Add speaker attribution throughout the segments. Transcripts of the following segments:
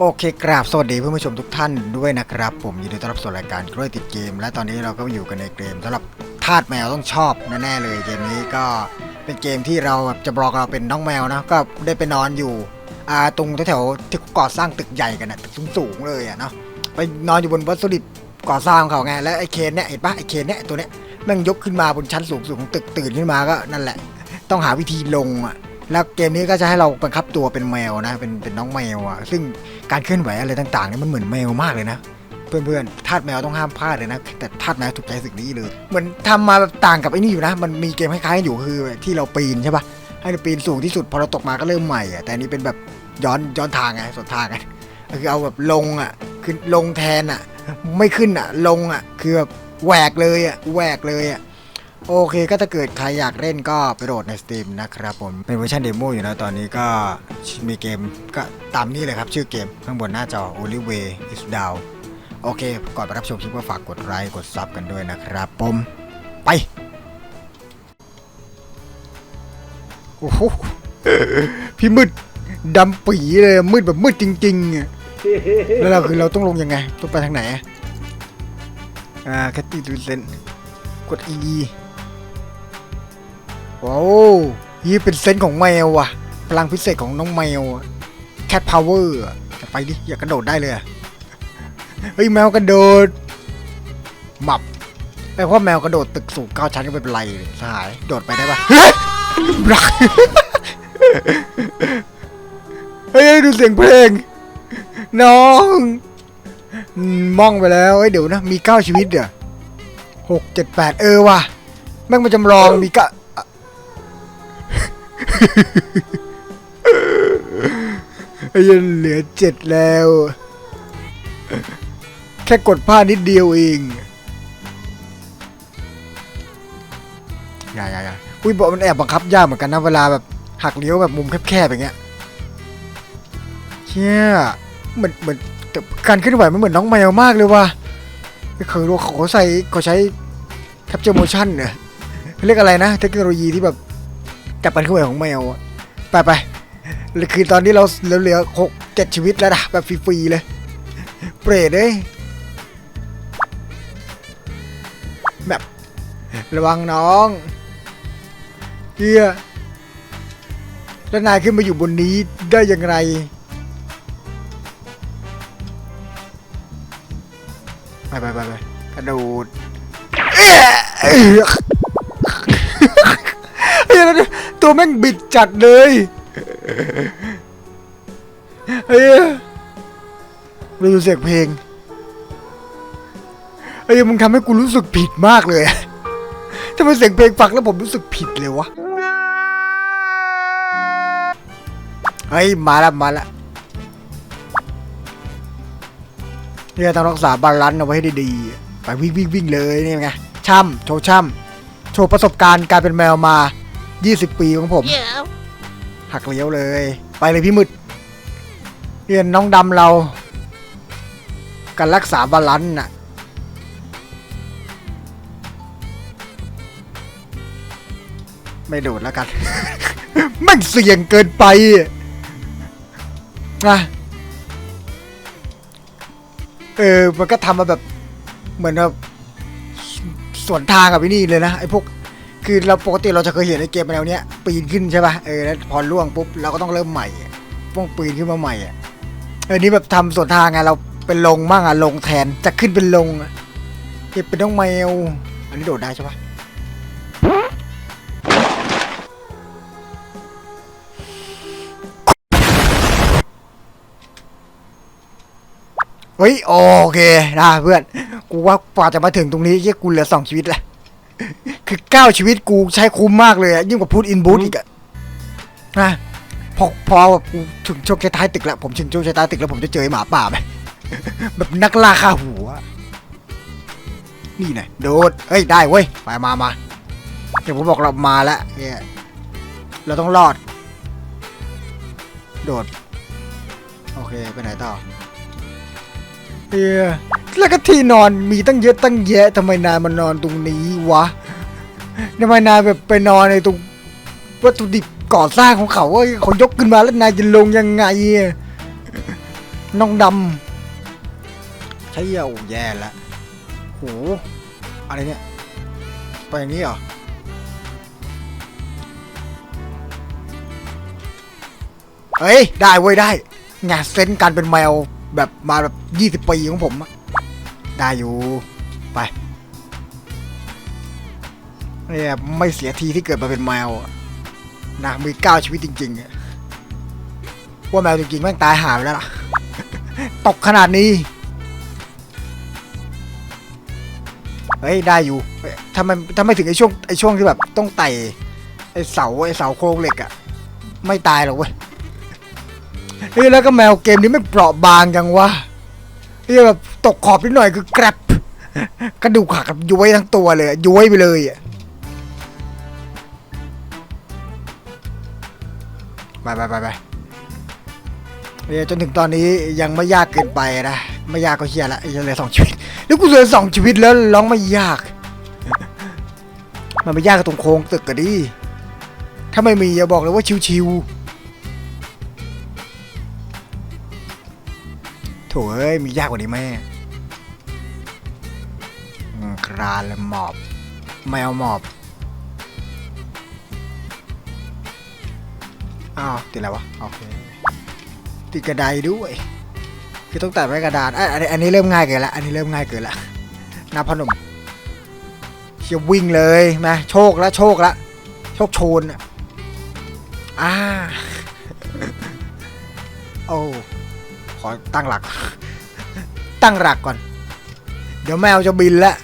Speaker 1: โอเคกราบสวัสดีเพื่อนผู้ชมทุกท่านด้วยนะครับ ผมยินดีต้อนรับสู่รายการกล้วยติดเกม และตอนนี้เราก็อยู่กันในเกมสำหรับทาสแมวต้องชอบแน่ๆเลยเกมนี้ก็เป็นเกมที่เราแบบจะบอกเราเป็นน้องแมวนะก็ได้ไปนอนอยู่อ่าตรงแถวๆที่ก่อสร้างตึกใหญ่กันนะตึกสูงๆเลยอะเนาะไปนอนอยู่บนวัสดุก่อสร้างเขาไงและไอ้เคนเนี่ยเห็นปะไอ้เคนเนี่ยตัวเนี้ยม่งยกขึ้นมาบนชั้นสูงสุดของตึกตื่นขึ้นมาก็นั่นแหละ ต้องหาวิธีลงอะแล้วเกมนี้ก็จะให้เราบังคับตัวเป็นแมวนะเป็นเป็นน้องแมวอะซึ่ง การเคลื่อนไหวอะไรต่างๆเนี่ยมันเหมือนแมวมากเลยนะ เพื่อนๆทาสแมวต้องห้ามพลาดเลยนะ แต่ทาสแมวถูกใจสิ่งนี้เลยเหมือนทำมาแบบต่างกับไอ้นี่อยู่นะ มันมีเกมคล้ายๆอยู่คือที่เราปีนใช่ปะให้เราปีนสูงที่สุดพอเราตกมาก็เริ่มใหม่อะแต่นี้เป็นแบบย้อนย้อนทางไงสวนทางไงก็คือเอาแบบลงอะคือลงแทนอะ ไม่ขึ้นอะ ลงอะ คือแบบแหวกเลยอะแหวกเลยอะ โอเคก็ถ้าเกิดใครอยากเล่นก็ไปโหลดใน Steam นะครับผม เป็นเวอร์ชันเดโมอยู่นะตอนนี้ก็มีเกมก็ตามนี้เลยครับ ชื่อเกมข้างบนหน้าจอ Only Way is Down โอเค ก่อนไปรับชมคลิปก็ฝากกดไลค์กดซับกันด้วยนะครับผมไป โอ้โหพี่มืดดำปีเลยมืดแบบมืดจริงๆ แล้วเราคือเราต้องลงยังไง ต้องไปทางไหน อ่าแคตตี้ดูเซนกด E ว้าวนี่เป็นเซนส์ของแมวว่ะ พลังพิเศษของน้องแมวแคทพาวเวอร์ไปดิ อยากกระโดดได้เลยอะเฮ้ยแมวกระโดดหมับแปลว่าแมวกระโดดตึกสูงเก้าชั้นก็ไม่เป็นไรสหายโดดไปได้ปะเฮ้ยรักเฮ้ยดูเสียงเพลง น้องมองไปแล้วเฮ้ยเดี๋ยวนะ มีเก้าชีวิตเหรอหกเจ็ดแปดเออว่ะแม่งมาจำลองมีเกะไอ้ ยันเหลือเจ็ดแล้ว แค่กดผ้านิดเดียวเองอย่าอย่าอย่าอุ้ยบอกมันแอบบังคับยากเหมือนกันนะเวลาแบบหักเลี้ยวแบบมุมแคบๆอย่างเงี้ยเชี่ยเหมือนเหมือนแต่การเคลื่อนไหวมันเหมือนน้องแมวมากเลยว่ะเคยรู้เขาใส่เขาใช้ capture motion เนี่ยเรียกอะไรนะ เทคโนโลยีที่แบบ จับปันขึ้นไหวของแมวอะไปไปคือตอนนี้เราเหลือหกเจ็ดชีวิตแล้วนะแบบฟรีๆเลย เปรตเลยแบบระวังน้องเฮียแล้วนายขึ้นมาอยู่บนนี้ได้ย่างไรไปไปไปไปกระโดด ตัวแม่งบิดจัดเลยเฮ้ยเราดูเสียงเพลงเฮ้ยมึงทำให้กูรู้สึกผิดมากเลยทำไมเสียงเพลงฟังแล้วผมรู้สึกผิดเลยวะเฮ้ยมาล้วมาล้วเนี่ยต้องรักษาบาลานซ์เอาไว้ให้ดีๆไปวิ่งวิ่งวิ่งเลยนี่ไงช่ำโชว์ช่ำโชว์ประสบการณ์การเป็นแมวมา 20 ปีของผม
Speaker 2: Yeah.
Speaker 1: หักเลี้ยวเลย ไปเลยพี่มึดเรียนน้องดำเรา การรักษาบาลานซ์น่ะ ไม่โดดแล้วกันแมันเสี่ยงเกินไปนะเออ มันก็ทำมาแบบ เหมือนแบบสวนทางกับไอ้นี่เลยนะ ไอ้พวก คือเราปกติเราจะเคยเห็นในเกมแนวเนี้ยปีนขึ้นใช่ป่ะเออแล้วพอล่วงปุ๊บเราก็ต้องเริ่มใหม่ป้องปีนขึ้นมาใหม่อะเออนี่แบบทำส่วนทางไงเราเป็นลงบ้างอะลงแทนจะขึ้นเป็นลงอะเก็บเป็นน้องแมวอันนี้โดดได้ใช่ปะเฮ้ยโอเคนะเพื่อน กูว่ากว่าจะมาถึงตรงนี้แค่กูเหลือสองชีวิตแหละ คือเก้าชีวิตกูใช้คุ้มมากเลยอะยิ่งกว่าพูดอินบูทอีกอะนะพอพอแบบกูถึงช่วงท้ายตึกแล้วผมถึงช่วงท้ายตึกแล้วผมจะเจอไอ้หมาป่าไหม แบบนักล่าฆ่าหัว นี่ไงโดดเฮ้ยได้เว้ยไปมามาเดี๋ยวผมบอกเรามาแล้วเนี่ยเราต้องรอด โดด โอเคไปไหนต่อเออแล้วก็ที่นอนมีตั้งเยอะตั้งแยะทำไมนายมานอนตรงนี้วะ ทำไมนายแบบไปนอนในตรงวัตถุดิบก่อสร้างของเขาว่าเขายกขึ้นมาแล้วนายจะลงยังไงน้องดำใช่เอ้าแย่ละโหอะไรเนี่ย ไปอย่างนี้เหรอเฮ้ย ได้เว้ยได้ไงเซนการเป็นแมวแบบมาแบบยี่สิบปีของผมอะได้อยู่ ไป เนี่ยไม่เสียทีที่เกิดมาเป็นแมวนะมีเก้าชีวิตจริงๆว่าแมวจริงๆแม่งตายหาไปแล้วล่ะ ตกขนาดนี้ เฮ้ย ได้อยู่ทำไมทำไมถึงไอ้ช่วงไอ้ช่วงที่แบบต้องไต่ไอ้เสาไอ้เสาโครงเหล็กอะไม่ตายหรอกเว้ยเฮ้ยแล้วก็แมวเกมนี้ไม่เปราะบางจังวะเฮ้ยแบบตกขอบนิดหน่อยคือแกรบกระดูกหักกับย้วยทั้งตัวเลยอะย้วยไปเลยอะ ไปไปไปไปเฮ้ยจนถึงตอนนี้ยังไม่ยากเกินไปนะไม่ยากก็เฮียละยังเหลือสองชีวิตแล้วกูเหลือสองชีวิตแล้วร้องไม่ยาก มันไม่ยากกับตรงโค้งตึกก็ดีถ้าไม่มีอย่าบอกเลยว่าชิวๆโถ่เอ้ยมียากกว่านี้ไหมครานและหมอบแมวหมอบ อ้าวติดอะไรวะโอเคติดกระไดด้วย คือต้องตัดไว้กระดานอะอันนี้อันนี้เริ่มง่ายเกินละอันนี้เริ่มง่ายเกินละนาพนมเชียวิ่งเลยมาโชคล้วโชคละโชคโชนอะอ่าโอ้ขอตั้งหลัก ตั้งหลักก่อน เดี๋ยวแมวจะบินล้ว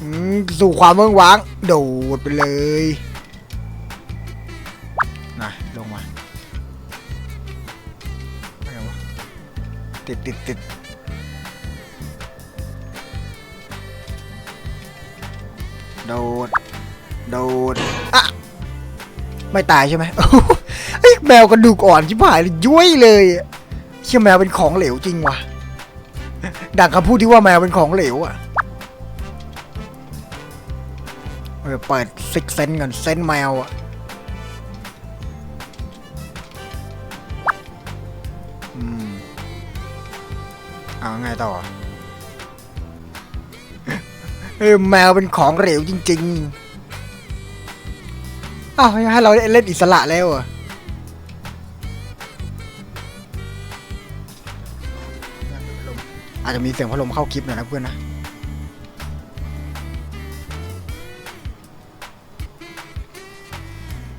Speaker 1: อืมสู่ความเมืองว้าง โดดไปเลย ติดติดติดโดดโดดอะไม่ตายใช่ไหมไอ้ยแมวกระดูกอ่อนชิบหายเลยย้วยเลยเชื่อแมวเป็นของเหลวจริงว่ะดังคำพูดที่ว่าแมวเป็นของเหลวอะเออเปิดซิกเซนก่อนเซนแมวอะ เอาไงต่อเออแมวเป็นของเหลวจริงๆอ้าวให้เราเล่นอิสระแล้วอะอาจจะมีเสียงพัดลมเข้าคลิปหน่อยนะเพื่อนนะ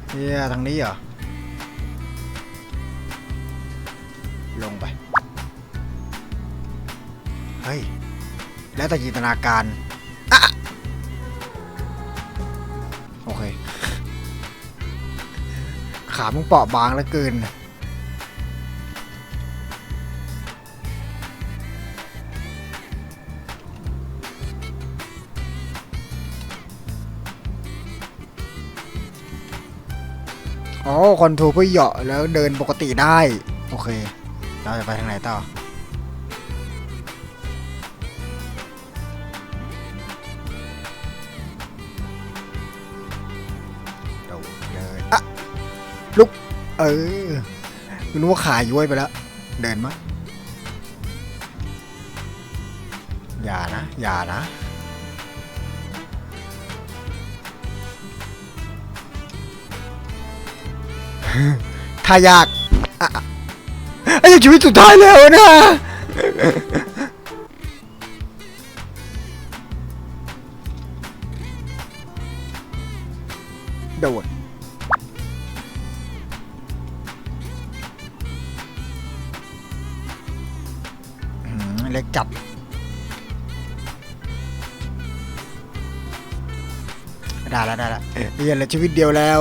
Speaker 1: เฮียทางนี้เหรอ ลงไป เฮ้ย แล้วแต่จินตนาการอะโอเค ขามึงเปราะบางเหลือเกินอ๋อคอนโทรเพื่อเหยาะแล้วเดินปกติได้ โอเค เราจะไปทางไหนต่อ ลุก เออคุณรู้ว่าขาย้วยไปแล้ว เดินมั้ยอย่านะ อย่านะถ้ายากอะอะไอ้ชีวิตสุดท้ายแล้วนะ โดด เล็กจับได้แล้วได้แล้วเรียนแล้วชีวิตเดียวแล้ว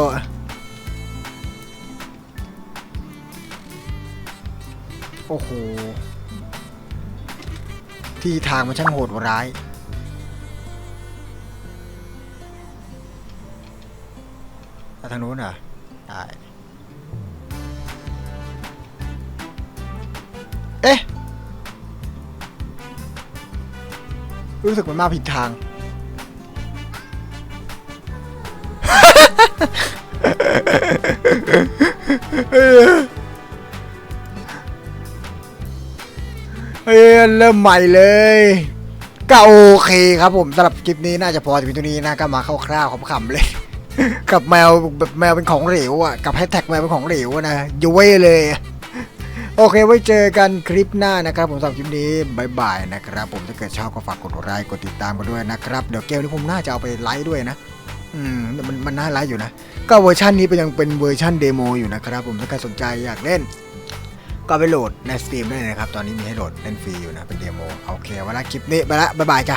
Speaker 1: โอ้โห ที่ทางมันช่างโหดร้าย ทางนู้นเหรอ ได้ รู้สึกมันมาผิดทางเเอ้ยเริ่มใหม่เลย ก็โอเคครับผมสำหรับคลิปนี้น่าจะพอถึงตัวนี้นะก็มาคร่าวๆขำๆเลย กับแมวแบบแมวเป็นของเหลวอะ กับแฮชแท็กแมวเป็นของเหลวนะยุ้ยเลย โอเคไว้เจอกันคลิปหน้านะครับผมสำหรับคลิปนี้บายบายนะครับผมถ้าเกิดชอบก็ฝากกดไลค์กดติดตามกันด้วยนะครับเดี๋ยวเกมนี้ผมน่าจะเอาไปไลค์ด้วยนะอืมมันมันน่าไลค์อยู่นะ ก็เวอร์ชันนี้เป็นยังเป็นเวอร์ชันเดโมอยู่นะครับผมถ้าใครสนใจอยากเล่น ก็ไปโหลดในสตรีมได้เลยนะครับ ตอนนี้มีให้โหลดเล่นฟรีอยู่นะเป็นเดโมโอเคเวลาคลิปนี้ไปละบายบายจ้ะ